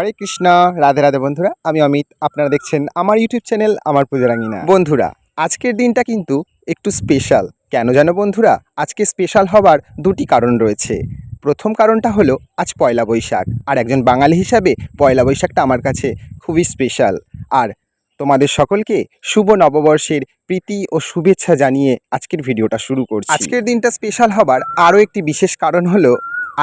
হরে কৃষ্ণ রাধে রাধে বন্ধুরা আমি অমিত আপনারা দেখছেন আমার ইউটিউব চ্যানেল আমার পূজারাঙ্গিনা বন্ধুরা আজকের দিনটা কিন্তু একটু স্পেশাল কেন জানো বন্ধুরা? আজকে স্পেশাল হবার দুটি কারণ রয়েছে। প্রথম কারণটা হলো আজ পয়লা বৈশাখ। আর একজন বাঙালি হিসাবে পয়লা বৈশাখটা আমার কাছে খুবই স্পেশাল আর তোমাদের সকলকে শুভ নববর্ষের প্রীতি ও শুভেচ্ছা জানিয়ে আজকের ভিডিওটা শুরু করছি। আজকের দিনটা স্পেশাল হবার আরও একটি বিশেষ কারণ হলো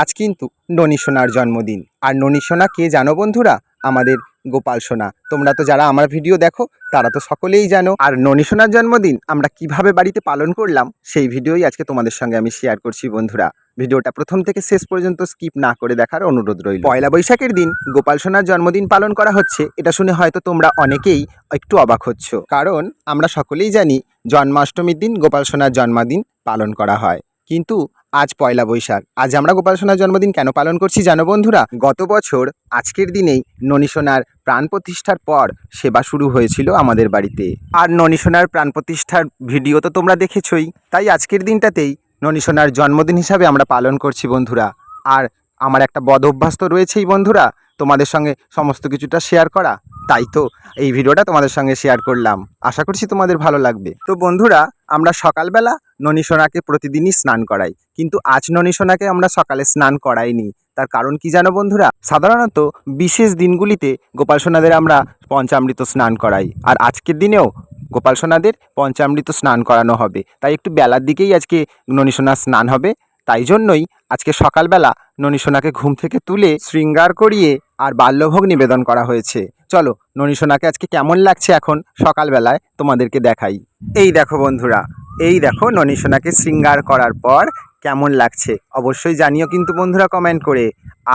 আজ কিন্তু ননী সোনার জন্মদিন। আর ননী সোনা কে জানো বন্ধুরা? আমাদের গোপাল সোনা। তোমরা তো যারা আমার ভিডিও দেখো, তারা তো সকলেই জানো। আর ননী সোনার জন্মদিন আমরা কীভাবে বাড়িতে পালন করলাম, সেই ভিডিওই আজকে তোমাদের সঙ্গে আমি শেয়ার করছি বন্ধুরা। ভিডিওটা প্রথম থেকে শেষ পর্যন্ত স্কিপ না করে দেখার অনুরোধ রইল। পয়লা বৈশাখের দিন গোপাল সোনার জন্মদিন পালন করা হচ্ছে, এটা শুনে হয়তো তোমরা অনেকেই একটু অবাক হচ্ছ। কারণ আমরা সকলেই জানি, জন্মাষ্টমীর দিন গোপাল সোনার জন্মদিন পালন করা হয়। কিন্তু আজ পয়লা বৈশাখ। আজ আমরা গোপাল সোনার জন্মদিন কেন পালন করছি জানো বন্ধুরা? গত বছর আজকের দিনেই ননী সোনার প্রাণ প্রতিষ্ঠার পর সেবা শুরু হয়েছিল আমাদের বাড়িতে। আর ননী সোনার প্রাণ প্রতিষ্ঠার ভিডিও তো তোমরা দেখেছই। তাই আজকের দিনটাতেই ননী সোনার জন্মদিন হিসাবে আমরা পালন করছি বন্ধুরা। আর আমার একটা বদ অভ্যাস তো রয়েছেই বন্ধুরা। তোমাদের সঙ্গে সমস্ত কিছুটা শেয়ার করা। তাই তো এই ভিডিওটা তোমাদের সঙ্গে শেয়ার করলাম। আশা করছি তোমাদের ভালো লাগবে। তো বন্ধুরা, আমরা সকালবেলা ননী সোনাকে প্রতিদিনই স্নান করাই। কিন্তু আজ ননী সোনাকে আমরা সকালে স্নান করাইনি। তার কারণ কি জানো বন্ধুরা? সাধারণত বিশেষ দিনগুলিতে গোপাল সোনাদের আমরা পঞ্চামৃত স্নান করাই। আর আজকের দিনেও গোপাল সোনাদের পঞ্চামৃত স্নান করানো হবে। তাই একটু বেলার দিকেই আজকে ননী সোনার স্নান হবে। তাই জন্যই আজকে সকালবেলা ননী সোনাকে ঘুম থেকে তুলে শৃঙ্গার করিয়ে আর বাল্যভোগ নিবেদন করা হয়েছে। চলো ননী সোনাকে আজকে কেমন লাগছে এখন সকালবেলায় তোমাদেরকে দেখাই। এই দেখো বন্ধুরা, এই দেখো ননী সোনাকে শৃঙ্গার করার পর কেমন লাগছে অবশ্যই জানিও কিন্তু বন্ধুরা কমেন্ট করে।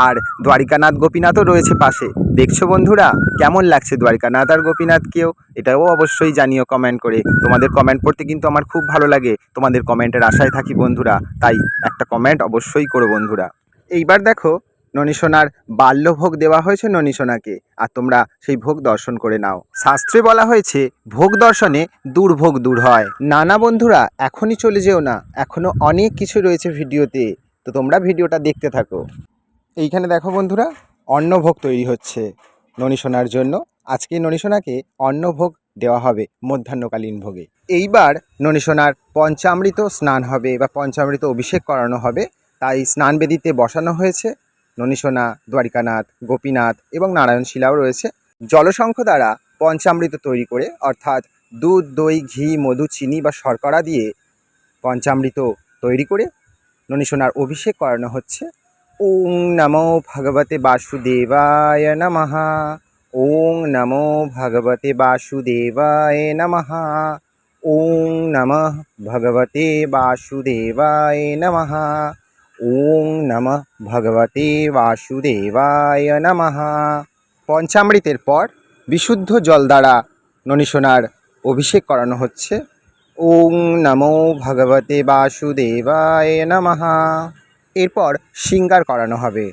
আর দ্বারিকানাথ গোপীনাথও রয়েছে পাশে। দেখছ বন্ধুরা, কেমন লাগছে দ্বারিকানাথ আর গোপীনাথকেও? এটাও অবশ্যই জানিও কমেন্ট করে। তোমাদের কমেন্ট পড়তে কিন্তু আমার খুব ভালো লাগে। তোমাদের কমেন্টের আশায় থাকি বন্ধুরা, তাই একটা কমেন্ট অবশ্যই করো বন্ধুরা। এইবার দেখো ননীসোনার বাল্যভোগ দেওয়া হয়েছে ননীসোনাকে আর তোমরা সেই ভোগ দর্শন করে নাও। শাস্ত্রে বলা হয়েছে, ভোগ দর্শনে দুর্ভোগ দূর হয়। না না বন্ধুরা, এখনই চলে যেও না, এখনও অনেক কিছু রয়েছে ভিডিওতে, তো তোমরা ভিডিওটা দেখতে থাকো। এইখানে দেখো বন্ধুরা, অন্নভোগ তৈরি হচ্ছে ননীসোনার জন্য। আজকে ননীসোনাকে অন্নভোগ দেওয়া হবে মধ্যাহ্নকালীন ভোগে। এইবার ননীসোনার পঞ্চামৃত স্নান হবে বা পঞ্চামৃত অভিষেক করানো হবে। তাই স্নান বেদিতে বসানো হয়েছে। ননীসোনা দ্বারিকানাথ, গোপীনাথ এবং নারায়ণ শিলাও রয়েছে। জলশঙ্খ দ্বারা পঞ্চামৃত তৈরি করে, অর্থাৎ দুধ, দই, ঘি, মধু, চিনি বা শর্করা দিয়ে পঞ্চামৃত তৈরি করে ননীসোনার অভিষেক করানো হচ্ছে। ওং নমো ভগবতে বাসুদেবায় নমহা ওং নমো ভগবতে বাসুদেবায় নমহা ওং নমঃ ভগবতে বাসুদেবায় নমঃ। ওং নমঃ ভগবতে বাসুদেবায় নমঃ পঞ্চামৃতের পর বিশুদ্ধ জল দ্বারা ননীসোনার অভিষেক করানো হচ্ছে। ওং নমো ভগবতে বাসুদেবায় নমঃ। এরপর শৃঙ্গার করানো হবে।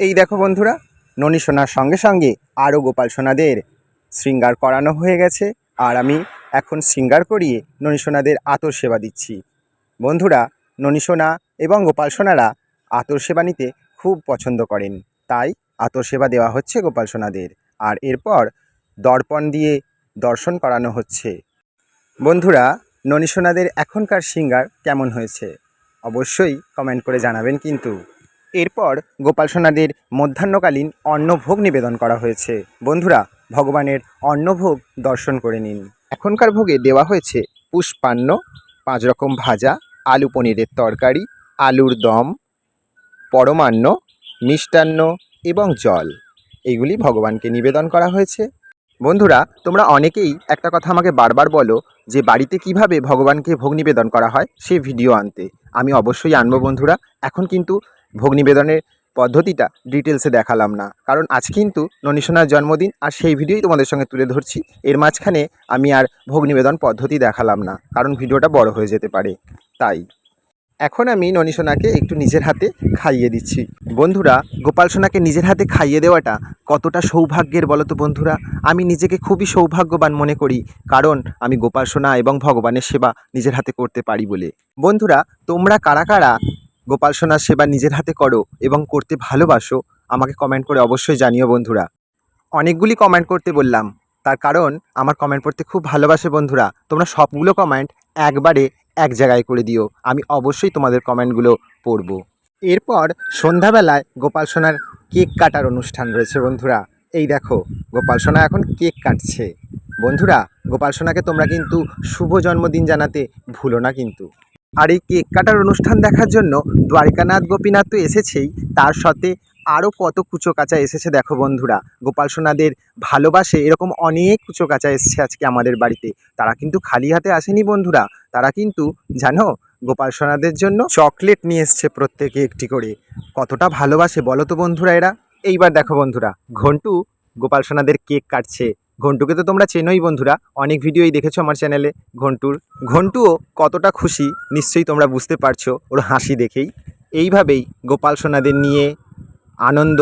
এই দেখো বন্ধুরা ননী সোনার সঙ্গে সঙ্গে আরও গোপাল সোনাদের শৃঙ্গার করানো হয়ে গেছে। আর আমি এখন শৃঙ্গার করিয়ে ননী সোনাদের আতর সেবা দিচ্ছি। বন্ধুরা ননী সোনা এবং গোপাল সোনারা আতর সেবা নিতে খুব পছন্দ করেন। তাই আতর সেবা দেওয়া হচ্ছে গোপাল সোনাদের। আর এরপর দর্পণ দিয়ে দর্শন করানো হচ্ছে। বন্ধুরা, ননী সোনাদের এখনকার সিঙ্গার কেমন হয়েছে? অবশ্যই কমেন্ট করে জানাবেন কিন্তু। এরপর গোপাল সোনাদের মধ্যাহ্নকালীন অন্নভোগ নিবেদন করা হয়েছে। বন্ধুরা, ভগবানের অন্নভোগ দর্শন করে নিন। এখনকার ভোগে দেওয়া হয়েছে পুষ্পান্ন, পাঁচ রকম ভাজা আলু পনিরের তরকারি, আলুর দম, পরমান্ন, মিষ্টান্ন এবং জল। এগুলি ভগবানকে নিবেদন করা হয়েছে। বন্ধুরা, তোমরা অনেকেই একটা কথা আমাকে বারবার বলো যে বাড়িতে কীভাবে ভগবানকে ভোগ নিবেদন করা হয় সেই ভিডিও আনতে। আমি অবশ্যই আনব বন্ধুরা। এখন কিন্তু ভোগ নিবেদনের পদ্ধতিটা ডিটেলসে দেখালাম না। কারণ আজ কিন্তু ননীসোনার জন্মদিন আর সেই ভিডিওই তোমাদের সঙ্গে তুলে ধরছি। এর মাঝখানে আমি আর ভোগ নিবেদন পদ্ধতি দেখালাম না, কারণ ভিডিওটা বড় হয়ে যেতে পারে। তাই এখন আমি ননীসোনাকে একটু নিজের হাতে খাইয়ে দিচ্ছি। বন্ধুরা, গোপাল সোনাকে নিজের হাতে খাইয়ে দেওয়াটা কতটা সৌভাগ্যের বলো তো বন্ধুরা? আমি নিজেকে খুবই সৌভাগ্যবান মনে করি, কারণ আমি গোপাল সোনা এবং ভগবানের সেবা নিজের হাতে করতে পারি বলে। বন্ধুরা, তোমরা কারা কারা গোপাল সোনার সেবা নিজের হাতে করো এবং করতে ভালোবাসো, আমাকে কমেন্ট করে অবশ্যই জানিও বন্ধুরা। অনেকগুলি কমেন্ট করতে বললাম, তার কারণ আমার কমেন্ট পড়তে খুব ভালোবাসে বন্ধুরা। তোমরা সবগুলো কমেন্ট একবারে এক জায়গায় করে দিও, আমি অবশ্যই তোমাদের কমেন্টগুলো পড়ব। এরপর সন্ধ্যাবেলায় গোপাল সোনার কেক কাটার অনুষ্ঠান রয়েছে বন্ধুরা। এই দেখো, গোপাল সোনা এখন কেক কাটছে। বন্ধুরা, গোপাল সোনাকে তোমরা কিন্তু শুভ জন্মদিন জানাতে ভুলো না কিন্তু। আর এই কেক কাটার অনুষ্ঠান দেখার জন্য দ্বারিকানাথ গোপীনাথ তো এসেছেই। তার সাথে আরও কত কুচো কাচা এসেছে দেখো বন্ধুরা। গোপাল সোনাদের ভালোবাসে এরকম অনেক কুচো কাচা এসেছে আজকে আমাদের বাড়িতে। তারা কিন্তু খালি হাতে আসেনি বন্ধুরা। তারা কিন্তু, জানো, গোপাল সোনাদের জন্য চকলেট নিয়ে এসছে প্রত্যেকে একটি করে। কতটা ভালোবাসে বলো তো বন্ধুরা এরা। এইবার দেখো বন্ধুরা, ঘন্টু গোপাল সোনাদের কেক কাটছে। ঘন্টুকে তো তোমরা চেনোই বন্ধুরা, অনেক ভিডিওই দেখেছ আমার চ্যানেলে। ঘন্টুর, ঘন্টুও কতটা খুশি, নিশ্চয়ই তোমরা বুঝতে পারছ ওর হাসি দেখেই। এইভাবেই গোপাল সোনাদের নিয়ে আনন্দ,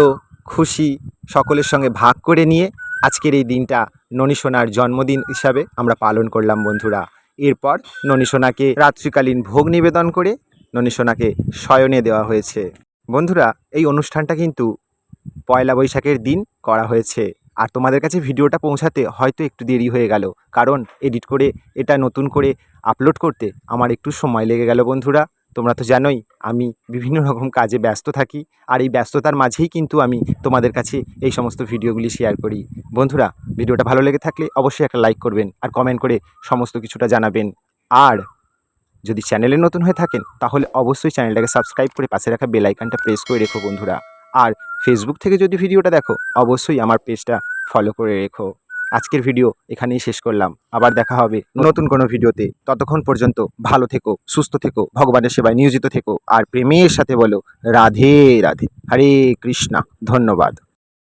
খুশি সকলের সঙ্গে ভাগ করে নিয়ে আজকের এই দিনটা ননী সোনার জন্মদিন হিসাবে আমরা পালন করলাম বন্ধুরা। এরপর ননী সোনাকে রাত্রিকালীন ভোগ নিবেদন করে ননী সোনাকে শয়নে দেওয়া হয়েছে। বন্ধুরা, এই অনুষ্ঠানটা কিন্তু পয়লা বৈশাখের দিন করা হয়েছে। আর তোমাদের কাছে ভিডিওটা পৌঁছাতে হয়তো একটু দেরি হয়ে গেল। কারণ এডিট করে, এটা নতুন করে আপলোড করতে আমার একটু সময় লেগে গেল বন্ধুরা। তোমরা তো জানোই, আমি বিভিন্ন রকম কাজে ব্যস্ত থাকি। আর এই ব্যস্ততার মাঝেই কিন্তু আমি তোমাদের কাছে এই সমস্ত ভিডিওগুলি শেয়ার করি। বন্ধুরা, ভিডিওটা ভালো লেগে থাকলে অবশ্যই একটা লাইক করবেন আর কমেন্ট করে সমস্ত কিছুটা জানাবেন। আর যদি চ্যানেলে নতুন হয়ে থাকেন, তাহলে অবশ্যই চ্যানেলটাকে সাবস্ক্রাইব করে পাশে রাখা বেল আইকনটা প্রেস করে রেখো বন্ধুরা। আর ফেসবুক থেকে যদি ভিডিওটা দেখো, অবশ্যই আমার পেজটা ফলো করে রেখো। আজকের ভিডিও এখানেই শেষ করলাম। আবার দেখা হবে নতুন কোনো ভিডিওতে। ততক্ষণ পর্যন্ত ভালো থেকো, সুস্থ থেকো, ভগবানের সেবায় নিয়োজিত থেকো, আর প্রেমের সাথে বলো, রাধে রাধে, হরে কৃষ্ণা। ধন্যবাদ।